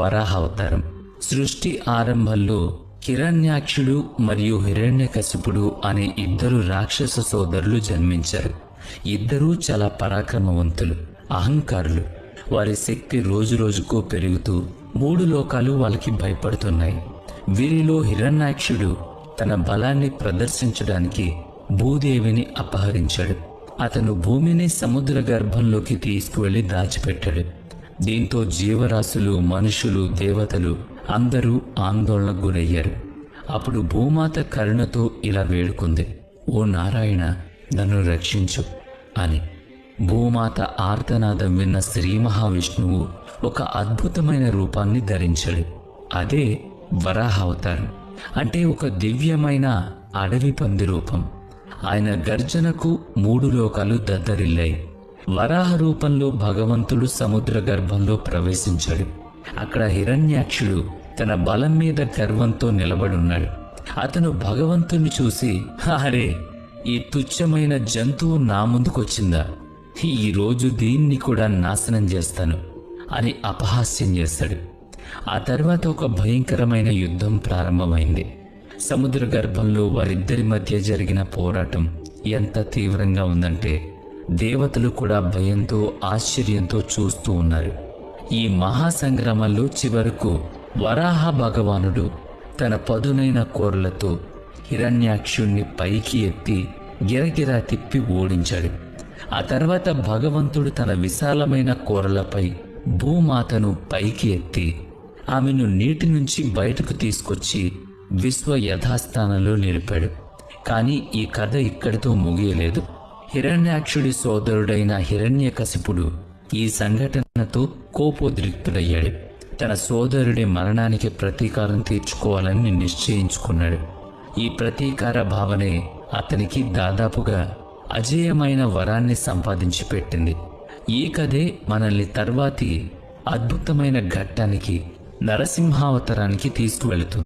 వరాహావతారం. సృష్టి ఆరంభంలో హిరణ్యాక్షుడు మరియు హిరణ్యకశిపుడు అనే ఇద్దరు రాక్షస సోదరులు జన్మించారు. ఇద్దరూ చాలా పరాక్రమవంతులు అహంకారులు. వారి శక్తి రోజు రోజుకు పెరుగుతూ మూడు లోకాలు వాళ్ళకి భయపడుతున్నాయి. వీరిలో హిరణ్యాక్షుడు తన బలాన్ని ప్రదర్శించడానికి భూదేవిని అపహరించాడు. అతను భూమిని సముద్ర గర్భంలోకి తీసుకువెళ్ళి దాచిపెట్టాడు. దీంతో జీవరాశులు మనుషులు దేవతలు అందరూ ఆందోళనకు గురయ్యారు. అప్పుడు భూమాత కరుణతో ఇలా వేడుకుంది ఓ నారాయణ నన్ను రక్షించు అని. భూమాత ఆర్తనాదం విన్న శ్రీ మహావిష్ణువు ఒక అద్భుతమైన రూపాన్ని ధరించాడు. అదే వరాహ అవతారం అంటే ఒక దివ్యమైన అడవి పంది రూపం. ఆయన గర్జనకు మూడు లోకాలు దద్దరిల్లాయి. వరాహ రూపంలో భగవంతుడు సముద్ర గర్భంలో ప్రవేశించాడు. అక్కడ హిరణ్యాక్షుడు తన బలం మీద గర్వంతో నిలబడున్నాడు. అతను భగవంతుని చూసి అరే ఈ తుచ్చమైన జంతువు నా ముందుకొచ్చిందా? ఈ రోజు దీన్ని కూడా నాశనం చేస్తాను అని అపహాస్యం చేశాడు ఆ తర్వాత ఒక భయంకరమైన యుద్ధం ప్రారంభమైంది. సముద్ర గర్భంలో వారిద్దరి మధ్య జరిగిన పోరాటం ఎంత తీవ్రంగా ఉందంటే దేవతలు కూడా భయంతో ఆశ్చర్యంతో చూస్తూ ఉన్నారు. ఈ మహాసంగ్రామంలో చివరకు వరాహ భగవానుడు తన పదునైన కోరలతో హిరణ్యాక్షుణ్ణి పైకి ఎత్తి గిరగిరా తిప్పి ఓడించాడు. ఆ తర్వాత భగవంతుడు తన విశాలమైన కోరలపై భూమాతను పైకి ఎత్తి ఆమెను నీటి నుంచి బయటకు తీసుకొచ్చి విశ్వ యథాస్థానంలో నిలిపాడు. కానీ ఈ కథ ఇక్కడితో ముగియలేదు. హిరణ్యాక్షుడి సోదరుడైన హిరణ్యకశిపుడు ఈ సంఘటనతో కోపోద్రిక్తుడయ్యాడు. తన సోదరుడి మరణానికి ప్రతీకారం తీర్చుకోవాలని నిశ్చయించుకున్నాడు. ఈ ప్రతీకార భావనే అతనికి దాదాపుగా అజేయమైన వరాన్ని సంపాదించి పెట్టింది. ఈ కథే మనల్ని తర్వాతి అద్భుతమైన ఘట్టానికి నరసింహావతారానికి తీసుకువెళుతుంది.